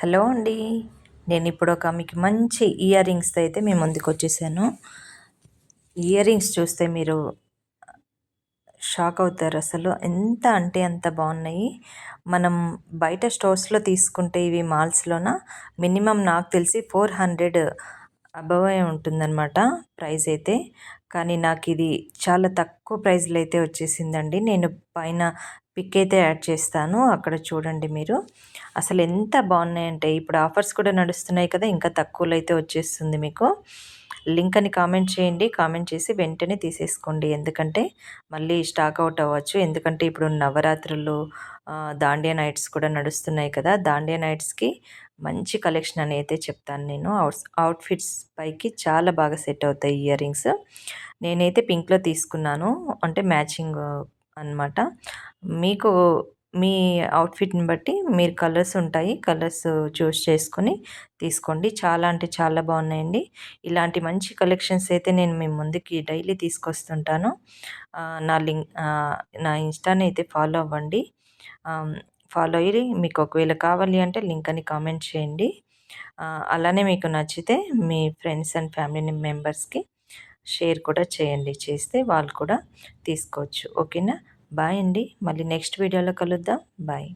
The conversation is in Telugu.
హలో అండి. నేను ఇప్పుడు ఒక మీకు మంచి ఇయర్ రింగ్స్ అయితే మేము ముందుకు వచ్చేసాను. ఇయర్ రింగ్స్ చూస్తే మీరు షాక్ అవుతారు. అసలు ఎంత అంటే అంత బాగున్నాయి. మనం బయట స్టోర్స్లో తీసుకుంటే ఇవి మాల్స్లోన మినిమం నాకు తెలిసి ఫోర్ హండ్రెడ్ అబవ్ ఉంటుందన్నమాట ప్రైస్ అయితే. కానీ నాకు ఇది చాలా తక్కువ ప్రైస్లో అయితే వచ్చేసిందండి. నేను పైన పిక్ అయితే యాడ్ చేస్తాను. అక్కడ చూడండి మీరు. అసలు ఎంత బాగున్నాయంటే ఇప్పుడు ఆఫర్స్ కూడా నడుస్తున్నాయి కదా ఇంకా తక్కువలో అయితే వచ్చేస్తుంది మీకు. లింక్ అని కామెంట్ చేయండి. కామెంట్ చేసి వెంటనే తీసేసుకోండి. ఎందుకంటే మళ్ళీ స్టాక్ అవుట్ అవ్వచ్చు. ఎందుకంటే ఇప్పుడు నవరాత్రులు దాండియా నైట్స్ కూడా నడుస్తున్నాయి కదా దాండియా నైట్స్కి మంచి కలెక్షన్ అని అయితే చెప్తాను నేను. అవుట్ అవుట్ఫిట్స్ పైకి చాలా బాగా సెట్ అవుతాయి ఇయర్ రింగ్స్ నేనైతే పింక్లో తీసుకున్నాను అంటే మ్యాచింగ్ అనమాట మీకు మీ అవుట్ఫిట్ని బట్టి మీరు కలర్స్ ఉంటాయి కలర్స్ చూస్ చేసుకొని తీసుకోండి. చాలా అంటే చాలా బాగున్నాయండి. ఇలాంటి మంచి కలెక్షన్స్ అయితే నేను మీ ముందుకి డైలీ తీసుకొస్తుంటాను. నా లింక్ నా ఇన్స్టాని అయితే ఫాలో అవ్వండి. ఫాలో అయ్యి మీకు ఒకవేళ కావాలి అంటే లింక్ అని కామెంట్ చేయండి. అలానే మీకు నచ్చితే మీ ఫ్రెండ్స్ అండ్ ఫ్యామిలీ మెంబర్స్కి షేర్ కూడా చేయండి. చేస్తే వాళ్ళు కూడా తీసుకోవచ్చు. ఓకేనా? బాయ్ అండి. మళ్ళీ నెక్స్ట్ వీడియోలో కలుద్దాం. బాయ్.